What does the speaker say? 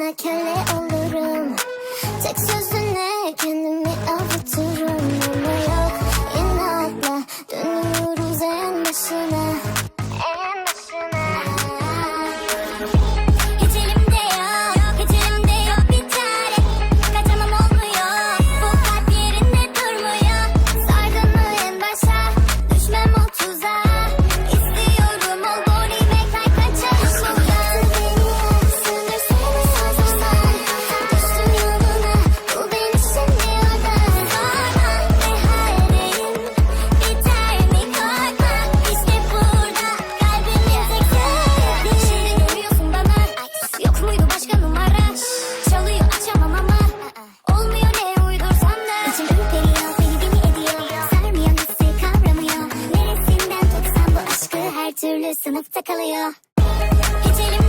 sana köle olurum. Tek sözüne kendimi avuturum. Ama yok inatla dönüyoruz en başına. sınıfta kalıyor. Hiç